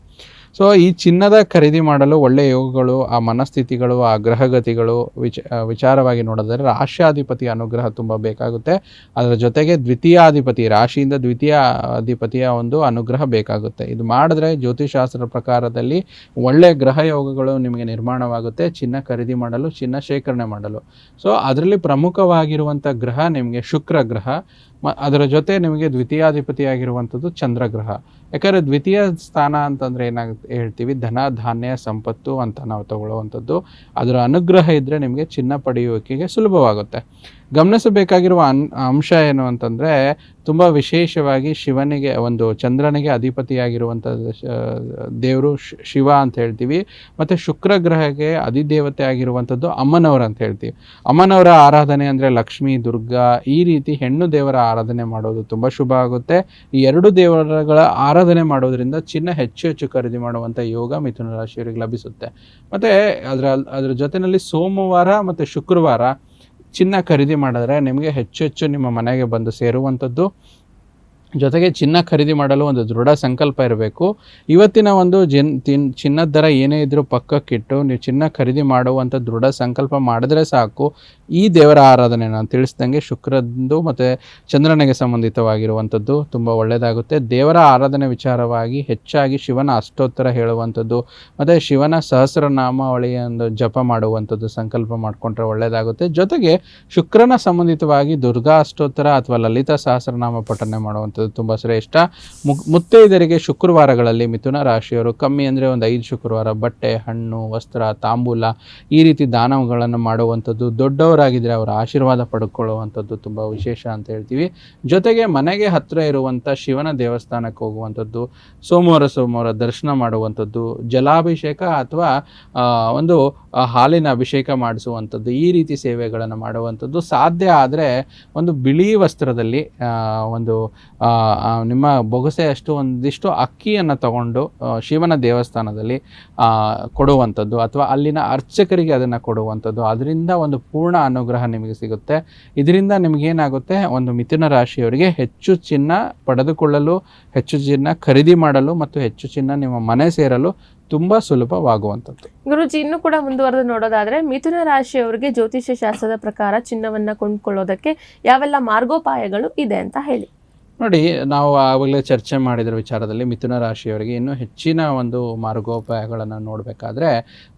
ಸೊ ಈ ಚಿನ್ನದ ಖರೀದಿ ಮಾಡಲು ಒಳ್ಳೆಯ ಯೋಗಗಳು, ಆ ಮನಸ್ಥಿತಿಗಳು, ಆ ಗ್ರಹಗತಿಗಳು ವಿಚ ವಿಚಾರವಾಗಿ ನೋಡೋದಾದರೆ ರಾಶ್ಯಾಧಿಪತಿ ಅನುಗ್ರಹ ತುಂಬ ಬೇಕಾಗುತ್ತೆ. ಅದರ ಜೊತೆಗೆ ದ್ವಿತೀಯಾಧಿಪತಿ, ರಾಶಿಯಿಂದ ದ್ವಿತೀಯ ಅಧಿಪತಿಯ ಒಂದು ಅನುಗ್ರಹ ಬೇಕಾಗುತ್ತೆ. ಇದು ಮಾಡಿದ್ರೆ ಜ್ಯೋತಿಷಾಸ್ತ್ರ ಪ್ರಕಾರದಲ್ಲಿ ಒಳ್ಳೆಯ ಗ್ರಹ ಯೋಗಗಳು ನಿಮಗೆ ನಿರ್ಮಾಣವಾಗುತ್ತೆ. ಚಿನ್ನ ಖರೀದಿ ಮಾಡಲು, ಚಿನ್ನ ಶೇಖರಣೆ ಮಾಡಲು. ಸೊ ಅದರಲ್ಲಿ ಪ್ರಮುಖವಾಗಿರುವಂಥ ಗ್ರಹ ನಿಮಗೆ ಶುಕ್ರ ಗ್ರಹ. ಮ, ಅದರ ಜೊತೆ ನಿಮಗೆ ದ್ವಿತೀಯಾಧಿಪತಿಯಾಗಿರುವಂಥದ್ದು ಚಂದ್ರಗ್ರಹ. ಯಾಕಂದರೆ ದ್ವಿತೀಯ ಸ್ಥಾನ ಅಂತಂದರೆ ಏನಾಗುತ್ತೆ, ಹೇಳ್ತೀವಿ ಧನ, ಧಾನ್ಯ, ಸಂಪತ್ತು ಅಂತ ನಾವು ತಗೊಳ್ಳುವಂಥದ್ದು. ಅದರ ಅನುಗ್ರಹ ಇದ್ದರೆ ನಿಮಗೆ ಚಿನ್ನ ಪಡೆಯುವಿಕೆಗೆ ಸುಲಭವಾಗುತ್ತೆ. ಗಮನಿಸಬೇಕಾಗಿರುವ ಅನ್, ಅಂಶ ಏನು ಅಂತಂದರೆ, ತುಂಬ ವಿಶೇಷವಾಗಿ ಶಿವನಿಗೆ ಒಂದು ಚಂದ್ರನಿಗೆ ಅಧಿಪತಿಯಾಗಿರುವಂಥದ್ದು ದೇವರು ಶಿವ ಅಂತ ಹೇಳ್ತೀವಿ. ಮತ್ತು ಶುಕ್ರ ಗ್ರಹಕ್ಕೆ ಅಧಿದೇವತೆ ಆಗಿರುವಂಥದ್ದು ಅಮ್ಮನವರು ಅಂತ ಹೇಳ್ತೀವಿ. ಅಮ್ಮನವರ ಆರಾಧನೆ ಅಂದರೆ ಲಕ್ಷ್ಮೀ, ದುರ್ಗಾ, ಈ ರೀತಿ ಹೆಣ್ಣು ದೇವರ ಆರಾಧನೆ ಮಾಡೋದು ತುಂಬ ಶುಭ ಆಗುತ್ತೆ. ಈ ಎರಡು ದೇವರಗಳ ಆರಾಧನೆ ಮಾಡೋದ್ರಿಂದ ಚಿನ್ನ ಹೆಚ್ಚು ಹೆಚ್ಚು ಖರೀದಿ ಮಾಡುವಂಥ ಯೋಗ ಮಿಥುನ ರಾಶಿಯವರಿಗೆ ಲಭಿಸುತ್ತೆ. ಮತ್ತು ಅದರ ಅದರ ಜೊತೆಯಲ್ಲಿ ಸೋಮವಾರ ಮತ್ತು ಶುಕ್ರವಾರ ಚಿನ್ನ ಖರೀದಿ ಮಾಡಿದ್ರೆ ನಿಮಗೆ ಹೆಚ್ಚು ಹೆಚ್ಚು ನಿಮ್ಮ ಮನೆಗೆ ಬಂದು ಸೇರುವಂಥದ್ದು. ಜೊತೆಗೆ ಚಿನ್ನ ಖರೀದಿ ಮಾಡಲು ಒಂದು ದೃಢ ಸಂಕಲ್ಪ ಇರಬೇಕು. ಇವತ್ತಿನ ಒಂದು ಜಿನ್ ತಿನ್ ಚಿನ್ನದ ದರ ಏನೇ ಇದ್ದರೂ ಪಕ್ಕಕ್ಕಿಟ್ಟು ನೀವು ಚಿನ್ನ ಖರೀದಿ ಮಾಡುವಂಥ ದೃಢ ಸಂಕಲ್ಪ ಮಾಡಿದ್ರೆ ಸಾಕು. ಈ ದೇವರ ಆರಾಧನೆ ನಾನು ತಿಳಿಸ್ದಂಗೆ ಶುಕ್ರದ್ದು ಮತ್ತು ಚಂದ್ರನಿಗೆ ಸಂಬಂಧಿತವಾಗಿರುವಂಥದ್ದು ತುಂಬ ಒಳ್ಳೆಯದಾಗುತ್ತೆ. ದೇವರ ಆರಾಧನೆ ವಿಚಾರವಾಗಿ ಹೆಚ್ಚಾಗಿ ಶಿವನ ಅಷ್ಟೋತ್ತರ ಹೇಳುವಂಥದ್ದು, ಮತ್ತು ಶಿವನ ಸಹಸ್ರನಾಮಾವಳಿಯ ಒಂದು ಜಪ ಮಾಡುವಂಥದ್ದು ಸಂಕಲ್ಪ ಮಾಡಿಕೊಂಡ್ರೆ ಒಳ್ಳೆಯದಾಗುತ್ತೆ. ಜೊತೆಗೆ ಶುಕ್ರನ ಸಂಬಂಧಿತವಾಗಿ ದುರ್ಗಾ ಅಷ್ಟೋತ್ತರ ಅಥವಾ ಲಲಿತಾ ಸಹಸ್ರನಾಮ ಪಠನೆ ಮಾಡುವಂಥದ್ದು ತುಂಬ ಶ್ರೇಷ್ಠ ಮುತ್ತೈದರಿಗೆ ಶುಕ್ರವಾರಗಳಲ್ಲಿ ಮಿಥುನ ರಾಶಿಯವರು ಕಮ್ಮಿ ಅಂದರೆ ಒಂದು ಐದು ಶುಕ್ರವಾರ, ಬಟ್ಟೆ, ಹಣ್ಣು, ವಸ್ತ್ರ, ತಾಂಬೂಲ ಈ ರೀತಿ ದಾನಗಳನ್ನು ಮಾಡುವಂಥದ್ದು ದೊಡ್ಡವರಾಗಿದ್ದರೆ ಅವರ ಆಶೀರ್ವಾದ ಪಡ್ಕೊಳ್ಳುವಂಥದ್ದು ತುಂಬ ವಿಶೇಷ ಅಂತ ಹೇಳ್ತೀವಿ. ಜೊತೆಗೆ ಮನೆಗೆ ಹತ್ತಿರ ಇರುವಂಥ ಶಿವನ ದೇವಸ್ಥಾನಕ್ಕೆ ಹೋಗುವಂಥದ್ದು, ಸೋಮವಾರ ಸೋಮವಾರ ದರ್ಶನ ಮಾಡುವಂಥದ್ದು, ಜಲಾಭಿಷೇಕ ಅಥವಾ ಒಂದು ಹಾಲಿನ ಅಭಿಷೇಕ ಮಾಡಿಸುವಂಥದ್ದು, ಈ ರೀತಿ ಸೇವೆಗಳನ್ನು ಮಾಡುವಂಥದ್ದು ಸಾಧ್ಯ ಆದರೆ ಒಂದು ಬಿಳಿ ವಸ್ತ್ರದಲ್ಲಿ ಒಂದು ನಿಮ್ಮ ಬೊಗಸೆ ಅಷ್ಟು ಒಂದಿಷ್ಟು ಅಕ್ಕಿಯನ್ನು ತಗೊಂಡು ಶಿವನ ದೇವಸ್ಥಾನದಲ್ಲಿ ಕೊಡುವಂಥದ್ದು ಅಥವಾ ಅಲ್ಲಿನ ಅರ್ಚಕರಿಗೆ ಅದನ್ನು ಕೊಡುವಂಥದ್ದು. ಅದರಿಂದ ಒಂದು ಪೂರ್ಣ ಅನುಗ್ರಹ ನಿಮಗೆ ಸಿಗುತ್ತೆ. ಇದರಿಂದ ನಿಮಗೇನಾಗುತ್ತೆ? ಒಂದು ಮಿಥುನ ರಾಶಿಯವರಿಗೆ ಹೆಚ್ಚು ಚಿನ್ನ ಪಡೆದುಕೊಳ್ಳಲು, ಹೆಚ್ಚು ಚಿನ್ನ ಖರೀದಿ ಮಾಡಲು ಮತ್ತು ಹೆಚ್ಚು ಚಿನ್ನ ನಿಮ್ಮ ಮನೆ ಸೇರಲು ತುಂಬ ಸುಲಭವಾಗುವಂಥದ್ದು. ಗುರುಜಿ, ಇನ್ನು ಕೂಡ ಮುಂದುವರೆದು ನೋಡೋದಾದ್ರೆ ಮಿಥುನ ರಾಶಿಯವರಿಗೆ ಜ್ಯೋತಿಷ್ಯ ಶಾಸ್ತ್ರದ ಪ್ರಕಾರ ಚಿನ್ನವನ್ನ ಕೊಂಡ್ಕೊಳ್ಳೋದಕ್ಕೆ ಯಾವೆಲ್ಲ ಮಾರ್ಗೋಪಾಯಗಳು ಇದೆ ಅಂತ ಹೇಳಿ. ನೋಡಿ, ನಾವು ಆವಾಗಲೇ ಚರ್ಚೆ ಮಾಡಿದ ವಿಚಾರದಲ್ಲಿ ಮಿಥುನ ರಾಶಿಯವರಿಗೆ ಇನ್ನೂ ಹೆಚ್ಚಿನ ಒಂದು ಮಾರ್ಗೋಪಾಯಗಳನ್ನು ನೋಡಬೇಕಾದ್ರೆ,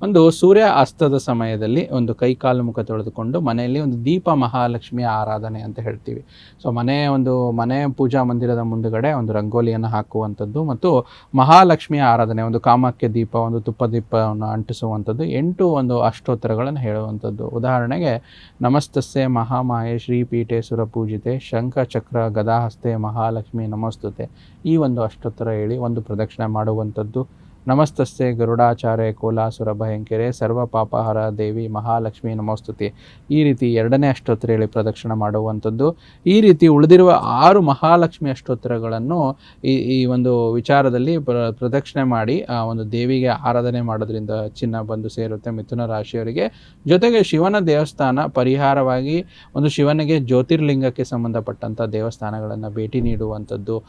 ಒಂದು ಸೂರ್ಯ ಅಸ್ತದ ಸಮಯದಲ್ಲಿ ಒಂದು ಕೈ ಕಾಲು ಮುಖ ತೊಳೆದುಕೊಂಡು ಮನೆಯಲ್ಲಿ ಒಂದು ದೀಪ ಮಹಾಲಕ್ಷ್ಮಿಯ ಆರಾಧನೆ ಅಂತ ಹೇಳ್ತೀವಿ. ಸೊ, ಮನೆ ಒಂದು, ಮನೆ ಪೂಜಾ ಮಂದಿರದ ಮುಂದುಗಡೆ ಒಂದು ರಂಗೋಲಿಯನ್ನು ಹಾಕುವಂಥದ್ದು ಮತ್ತು ಮಹಾಲಕ್ಷ್ಮಿಯ ಆರಾಧನೆ, ಒಂದು ಕಾಮಕ್ಕೆ ದೀಪ, ಒಂದು ತುಪ್ಪ ದೀಪವನ್ನು ಅಂಟಿಸುವಂಥದ್ದು, ಎಂಟು ಒಂದು ಅಷ್ಟೋತ್ತರಗಳನ್ನು ಹೇಳುವಂಥದ್ದು. ಉದಾಹರಣೆಗೆ, ನಮಸ್ತಸ್ಸೆ ಮಹಾಮಾಯೆ ಶ್ರೀಪೀಠೆ ಸುರಪೂಜಿತೆ ಶಂಖ ಚಕ್ರ ಗದಾಹಸ್ತೆ ಮಹಾಲಕ್ಷ್ಮಿ ನಮಸ್ತುತೆ. ಈ ಒಂದು ಅಷ್ಟೋತ್ತರ ಹೇಳಿ ಒಂದು ಪ್ರದಕ್ಷಿಣೆ ಮಾಡುವಂಥದ್ದು ನಮಸ್ತಸ್ಸೆ ಗರುಡಾಚಾರ್ಯ ಕೋಲಾಸುರ ಭಯಂಕರೆ, ಸರ್ವ ಪಾಪಹರ ದೇವಿ ಮಹಾಲಕ್ಷ್ಮಿ ನಮಸ್ತುತಿ. ಈ ರೀತಿ ಎರಡನೇ ಹೇಳಿ ಪ್ರದಕ್ಷಿಣೆ ಮಾಡುವಂಥದ್ದು. ಈ ರೀತಿ ಉಳಿದಿರುವ ಆರು ಮಹಾಲಕ್ಷ್ಮಿ ಅಷ್ಟೋತ್ತರಗಳನ್ನು ಈ ಈ ಒಂದು ವಿಚಾರದಲ್ಲಿ ಪ್ರ- ಪ್ರದಕ್ಷಿಣೆ ಮಾಡಿ, ಆ ಒಂದು ದೇವಿಗೆ ಆರಾಧನೆ ಮಾಡೋದ್ರಿಂದ ಚಿನ್ನ ಬಂದು ಸೇರುತ್ತೆ ಮಿಥುನ ರಾಶಿಯವರಿಗೆ. ಜೊತೆಗೆ ಶಿವನ ದೇವಸ್ಥಾನ ಪರಿಹಾರವಾಗಿ ಒಂದು ಶಿವನಿಗೆ ಜ್ಯೋತಿರ್ಲಿಂಗಕ್ಕೆ ಸಂಬಂಧಪಟ್ಟಂಥ ದೇವಸ್ಥಾನಗಳನ್ನು ಭೇಟಿ ನೀಡುವಂಥದ್ದು.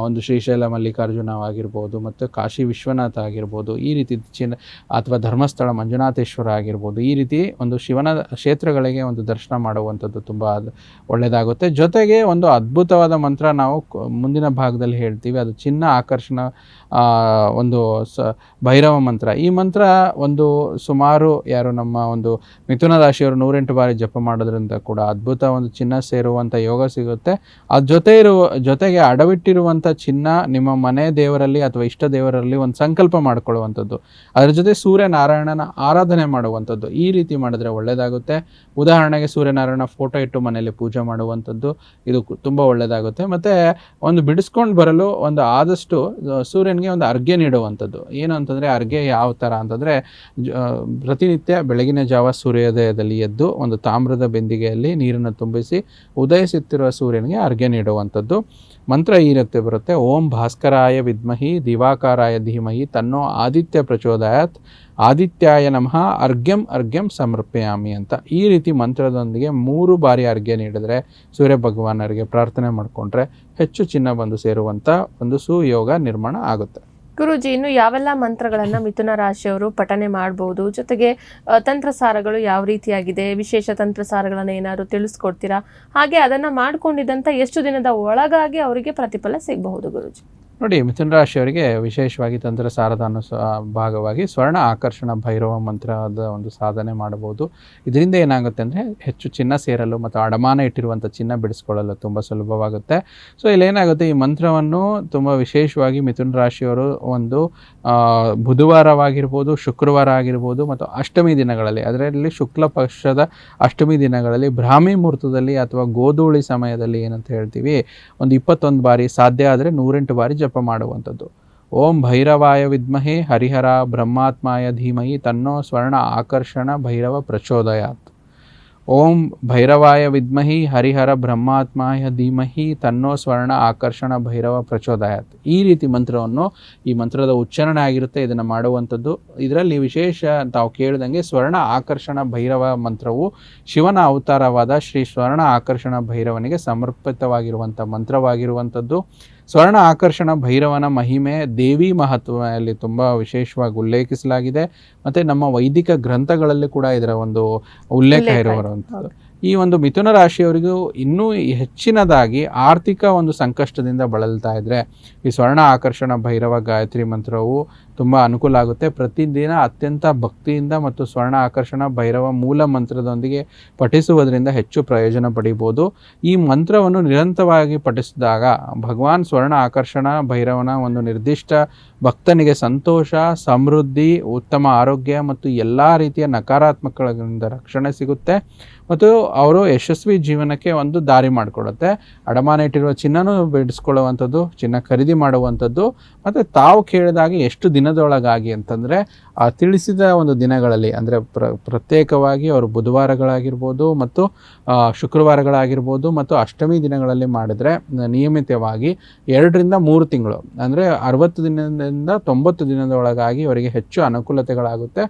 ಒಂದು ಶ್ರೀಶೈಲ ಮಲ್ಲಿಕಾರ್ಜುನವಾಗಿರ್ಬೋದು ಮತ್ತು ಕಾಶಿ ವಿಶ್ವನಾಥ ಆಗಿರ್ಬೋದು, ಈ ರೀತಿ ಚಿನ್ನ ಅಥವಾ ಧರ್ಮಸ್ಥಳ ಮಂಜುನಾಥೇಶ್ವರ ಆಗಿರ್ಬೋದು, ಈ ರೀತಿ ಒಂದು ಶಿವನ ಕ್ಷೇತ್ರಗಳಿಗೆ ಒಂದು ದರ್ಶನ ಮಾಡುವಂಥದ್ದು ತುಂಬ ಒಳ್ಳೆಯದಾಗುತ್ತೆ. ಜೊತೆಗೆ ಒಂದು ಅದ್ಭುತವಾದ ಮಂತ್ರ ನಾವು ಮುಂದಿನ ಭಾಗದಲ್ಲಿ ಹೇಳ್ತೀವಿ. ಅದು ಚಿನ್ನ ಆಕರ್ಷಣ ಒಂದು ಸ ಭೈರವ ಮಂತ್ರ. ಈ ಮಂತ್ರ ಒಂದು ಸುಮಾರು ಯಾರು ನಮ್ಮ ಒಂದು ಮಿಥುನ ರಾಶಿಯವರು ನೂರೆಂಟು ಬಾರಿ ಜಪ ಮಾಡೋದ್ರಿಂದ ಕೂಡ ಅದ್ಭುತ ಒಂದು ಚಿನ್ನ ಸೇರುವಂಥ ಯೋಗ ಸಿಗುತ್ತೆ. ಅದ್ರ ಜೊತೆ ಇರುವ, ಜೊತೆಗೆ ಅಡವಿಟ್ಟಿರುವಂಥ ಚಿನ್ನ ನಿಮ್ಮ ಮನೆ ದೇವರಲ್ಲಿ ಅಥವಾ ಇಷ್ಟ ದೇವರಲ್ಲಿ ಒಂದು ಸಂಕಲ್ಪ ಮಾಡಿಕೊಳ್ಳುವಂಥದ್ದು. ಅದರ ಜೊತೆ ಸೂರ್ಯನಾರಾಯಣನ ಆರಾಧನೆ ಮಾಡುವಂಥದ್ದು. ಈ ರೀತಿ ಮಾಡಿದ್ರೆ ಒಳ್ಳೆಯದಾಗುತ್ತೆ ಉದಾಹರಣೆಗೆ ಸೂರ್ಯನಾರಾಯಣ ಫೋಟೋ ಇಟ್ಟು ಮನೆಯಲ್ಲಿ ಪೂಜೆ ಮಾಡುವಂಥದ್ದು, ಇದು ತುಂಬ ಒಳ್ಳೆಯದಾಗುತ್ತೆ ಮತ್ತು ಒಂದು ಬಿಡಿಸ್ಕೊಂಡು ಬರಲು ಒಂದು ಆದಷ್ಟು ಸೂರ್ಯನಿಗೆ ಒಂದು ಅರ್ಘ್ಯ ನೀಡುವಂಥದ್ದು. ಏನು ಅಂತಂದರೆ, ಅರ್ಘ್ಯ ಯಾವ ಥರ ಅಂತಂದರೆ ಪ್ರತಿನಿತ್ಯ ಬೆಳಗಿನ ಜಾವ ಸೂರ್ಯೋದಯದಲ್ಲಿ ಎದ್ದು ಒಂದು ತಾಮ್ರದ ಬೆಂದಿಗೆಯಲ್ಲಿ ನೀರನ್ನು ತುಂಬಿಸಿ, ಉದಯಿಸುತ್ತಿರುವ ಸೂರ್ಯನಿಗೆ ಅರ್ಘ್ಯ ನೀಡುವಂಥದ್ದು. ಮಂತ್ರ ಈ ರೀತಿ ಬರುತ್ತೆ, ಓಂ ಭಾಸ್ಕರಾಯ ವಿದ್ಮಹಿ ದಿವಾಕಾರಾಯ ಧೀಮಹಿ ತನ್ನೋ ಆದಿತ್ಯ ಪ್ರಚೋದಯಾತ್, ಆದಿತ್ಯಾಯ ನಮಃ ಅರ್ಘ್ಯಂ ಅರ್ಘ್ಯಂ ಸಮರ್ಪಯಾಮಿ ಅಂತ. ಈ ರೀತಿ ಮಂತ್ರದೊಂದಿಗೆ ಮೂರು ಬಾರಿ ಅರ್ಘ್ಯ ನೀಡಿದ್ರೆ ಸೂರ್ಯ ಭಗವಾನರಿಗೆ ಪ್ರಾರ್ಥನೆ ಮಾಡಿಕೊಂಡ್ರೆ ಹೆಚ್ಚು ಚಿನ್ನ ಬಂದು ಸೇರುವಂಥ ಒಂದು ಸುಯೋಗ ನಿರ್ಮಾಣ ಆಗುತ್ತೆ. ಗುರುಜಿ, ಇನ್ನು ಯಾವೆಲ್ಲ ಮಂತ್ರಗಳನ್ನ ಮಿಥುನ ರಾಶಿಯವರು ಪಠನೆ ಮಾಡಬಹುದು ಜೊತೆಗೆ ತಂತ್ರಸಾರಗಳು ಯಾವ ರೀತಿಯಾಗಿದೆ? ವಿಶೇಷ ತಂತ್ರಸಾರಗಳನ್ನ ಏನಾದ್ರು ತಿಳಿಸ್ಕೊಡ್ತೀರಾ? ಹಾಗೆ ಅದನ್ನ ಮಾಡ್ಕೊಂಡಿದ್ದಂತ ಎಷ್ಟು ದಿನದ ಒಳಗಾಗಿ ಅವರಿಗೆ ಪ್ರತಿಫಲ ಸಿಗಬಹುದು ಗುರುಜಿ? ನೋಡಿ, ಮಿಥುನ ರಾಶಿಯವರಿಗೆ ವಿಶೇಷವಾಗಿ ತಂತ್ರಸಾರದ ಅನುಸ ಭಾಗವಾಗಿ ಸ್ವರ್ಣ ಆಕರ್ಷಣ ಭೈರವ ಮಂತ್ರದ ಒಂದು ಸಾಧನೆ ಮಾಡಬಹುದು. ಇದರಿಂದ ಏನಾಗುತ್ತೆ ಅಂದರೆ ಹೆಚ್ಚು ಚಿನ್ನ ಸೇರಲು ಮತ್ತು ಅಡಮಾನ ಇಟ್ಟಿರುವಂಥ ಚಿನ್ನ ಬಿಡಿಸ್ಕೊಳ್ಳಲು ತುಂಬ ಸುಲಭವಾಗುತ್ತೆ. ಸೊ ಇಲ್ಲಿ ಏನಾಗುತ್ತೆ, ಈ ಮಂತ್ರವನ್ನು ತುಂಬ ವಿಶೇಷವಾಗಿ ಮಿಥುನ ರಾಶಿಯವರು ಒಂದು ಬುಧವಾರವಾಗಿರ್ಬೋದು, ಶುಕ್ರವಾರ ಆಗಿರ್ಬೋದು ಮತ್ತು ಅಷ್ಟಮಿ ದಿನಗಳಲ್ಲಿ, ಅದರಲ್ಲಿ ಶುಕ್ಲ ಪಕ್ಷದ ಅಷ್ಟಮಿ ದಿನಗಳಲ್ಲಿ ಬ್ರಾಹ್ಮಿ ಮುಹೂರ್ತದಲ್ಲಿ ಅಥವಾ ಗೋಧೂಳಿ ಸಮಯದಲ್ಲಿ ಏನಂತ ಹೇಳ್ತೀವಿ, ಒಂದು ಇಪ್ಪತ್ತೊಂದು ಬಾರಿ ಸಾಧ್ಯ ಆದರೆ ನೂರೆಂಟು ಬಾರಿ ಜಪ ಮಾಡುವಂಥದ್ದು. ಓಂ ಭೈರವಾಯ ವಿದ್ಮಹೆ ಹರಿಹರ ಬ್ರಹ್ಮಾತ್ಮಾಯ ಧೀಮಹಿ ತನ್ನೋ ಸ್ವರ್ಣ ಆಕರ್ಷಣ ಭೈರವ ಪ್ರಚೋದಯಾತ್. ಓಂ ಭೈರವಾಯ ವಿದ್ಮಹಿ ಹರಿಹರ ಬ್ರಹ್ಮಾತ್ಮಾಯ ಧೀಮಹಿ ತನ್ನೋ ಸ್ವರ್ಣ ಆಕರ್ಷಣ ಭೈರವ ಪ್ರಚೋದಯಾತ್. ಈ ರೀತಿ ಮಂತ್ರವನ್ನು ಈ ಮಂತ್ರದ ಉಚ್ಚಾರಣೆ ಆಗಿರುತ್ತೆ ಇದನ್ನು ಮಾಡುವಂಥದ್ದು. ಇದರಲ್ಲಿ ವಿಶೇಷ ತಾವು ಕೇಳಿದಂಗೆ ಸ್ವರ್ಣ ಆಕರ್ಷಣ ಭೈರವ ಮಂತ್ರವು ಶಿವನ ಅವತಾರವಾದ ಶ್ರೀ ಸ್ವರ್ಣ ಆಕರ್ಷಣ ಭೈರವನಿಗೆ ಸಮರ್ಪಿತವಾಗಿರುವಂಥ ಮಂತ್ರವಾಗಿರುವಂಥದ್ದು. ಸ್ವರ್ಣ ಆಕರ್ಷಣ ಭೈರವನ ಮಹಿಮೆ ದೇವಿ ಮಹತ್ವದಲ್ಲಿ ತುಂಬ ವಿಶೇಷವಾಗಿ ಉಲ್ಲೇಖಿಸಲಾಗಿದೆ. ಮತ್ತು ನಮ್ಮ ವೈದಿಕ ಗ್ರಂಥಗಳಲ್ಲಿ ಕೂಡ ಇದರ ಒಂದು ಉಲ್ಲೇಖ. ಇರುವಂಥದ್ದು ಈ ಒಂದು ಮಿಥುನ ರಾಶಿಯವರಿಗೂ ಇನ್ನೂ ಹೆಚ್ಚಿನದಾಗಿ ಆರ್ಥಿಕ ಒಂದು ಸಂಕಷ್ಟದಿಂದ ಬಳಲ್ತಾ ಇದ್ದರೆ ಈ ಸ್ವರ್ಣ ಆಕರ್ಷಣ ಭೈರವ ಗಾಯತ್ರಿ ಮಂತ್ರವು ತುಂಬ ಅನುಕೂಲ ಆಗುತ್ತೆ. ಪ್ರತಿದಿನ ಅತ್ಯಂತ ಭಕ್ತಿಯಿಂದ ಮತ್ತು ಸ್ವರ್ಣ ಆಕರ್ಷಣ ಭೈರವ ಮೂಲ ಮಂತ್ರದೊಂದಿಗೆ ಪಠಿಸುವುದರಿಂದ ಹೆಚ್ಚು ಪ್ರಯೋಜನ ಪಡಿಬೋದು. ಈ ಮಂತ್ರವನ್ನು ನಿರಂತರವಾಗಿ ಪಠಿಸಿದಾಗ ಭಗವಾನ್ ಸ್ವರ್ಣ ಆಕರ್ಷಣ ಭೈರವನ ಒಂದು ನಿರ್ದಿಷ್ಟ ಭಕ್ತನಿಗೆ ಸಂತೋಷ, ಸಮೃದ್ಧಿ, ಉತ್ತಮ ಆರೋಗ್ಯ ಮತ್ತು ಎಲ್ಲ ರೀತಿಯ ನಕಾರಾತ್ಮಕಗಳಿಂದ ರಕ್ಷಣೆ ಸಿಗುತ್ತೆ. ಮತ್ತು ಅವರು ಯಶಸ್ವಿ ಜೀವನಕ್ಕೆ ಒಂದು ದಾರಿ ಮಾಡಿಕೊಡುತ್ತೆ. ಅಡಮಾನ ಇಟ್ಟಿರುವ ಚಿನ್ನನೂ ಬಿಡಿಸ್ಕೊಳ್ಳುವಂಥದ್ದು, ಚಿನ್ನ ಖರೀದಿ ಮಾಡುವಂಥದ್ದು, ಮತ್ತು ತಾವು ಕೇಳಿದಾಗ ಎಷ್ಟು ದಿನದೊಳಗಾಗಿ ಅಂತಂದರೆ, ಆ ತಿಳಿಸಿದ ಒಂದು ದಿನಗಳಲ್ಲಿ, ಅಂದರೆ ಪ್ರ, ಪ್ರತ್ಯೇಕವಾಗಿ ಅವರು ಬುಧವಾರಗಳಾಗಿರ್ಬೋದು ಮತ್ತು ಶುಕ್ರವಾರಗಳಾಗಿರ್ಬೋದು ಮತ್ತು ಅಷ್ಟಮಿ ದಿನಗಳಲ್ಲಿ ಮಾಡಿದರೆ ನಿಯಮಿತವಾಗಿ ಎರಡರಿಂದ ಮೂರು ತಿಂಗಳು, ಅಂದರೆ ಅರವತ್ತು ದಿನದಿಂದ ತೊಂಬತ್ತು ದಿನದೊಳಗಾಗಿ ಅವರಿಗೆ ಹೆಚ್ಚು ಅನುಕೂಲತೆಗಳಾಗುತ್ತೆ.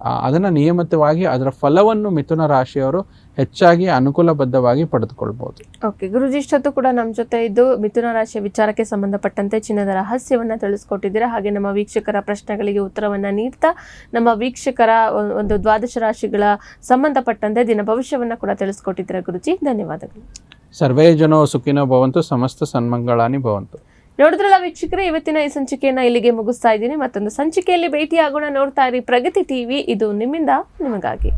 ಅದನ್ನು ನಿಯಮಿತವಾಗಿ ಅದರ ಫಲವನ್ನು ಮಿಥುನ ರಾಶಿಯವರು ಹೆಚ್ಚಾಗಿ ಅನುಕೂಲಬದ್ಧವಾಗಿ ಪಡೆದುಕೊಳ್ಬಹುದು ಓಕೆ ಗುರುಜಿ ಇಷ್ಟೊತ್ತು ಕೂಡ ನಮ್ಮ ಜೊತೆ ಇದ್ದು ಮಿಥುನ ರಾಶಿಯ ವಿಚಾರಕ್ಕೆ ಸಂಬಂಧಪಟ್ಟಂತೆ ಚಿನ್ನದ ರಹಸ್ಯವನ್ನು ತಿಳಿಸ್ಕೊಟ್ಟಿದ್ದೀರಾ? ಹಾಗೆ ನಮ್ಮ ವೀಕ್ಷಕರ ಪ್ರಶ್ನೆಗಳಿಗೆ ಉತ್ತರವನ್ನು ನೀಡ್ತಾ ನಮ್ಮ ವೀಕ್ಷಕರ ಒಂದು ದ್ವಾದಶ ರಾಶಿಗಳ ಸಂಬಂಧಪಟ್ಟಂತೆ ದಿನ ಭವಿಷ್ಯವನ್ನು ಕೂಡ ತಿಳಿಸ್ಕೊಟ್ಟಿದ್ದೀರಾ ಗುರುಜಿ? ಧನ್ಯವಾದಗಳು. ಸರ್ವೇ ಜನೋ ಸುಖಿನೋ ಭವಂತು ಸಮಸ್ತ ಸನ್ಮಂಗಳಾನಿ ಭವಂತು. ನೋಡಿದ್ರಲ್ಲ ವೀಕ್ಷಕರೇ, ಇವತ್ತಿನ ಈ ಸಂಚಿಕೆಯನ್ನ ಇಲ್ಲಿಗೆ ಮುಗಿಸ್ತಾ ಇದ್ದೀನಿ. ಮತ್ತೊಂದು ಸಂಚಿಕೆಯಲ್ಲಿ ಭೇಟಿಯಾಗೋಣ. ನೋಡ್ತಾ ಇರಿ ಪ್ರಗತಿ ಟಿವಿ. ಇದು ನಿಮ್ಮಿಂದ, ನಿಮಗಾಗಿ.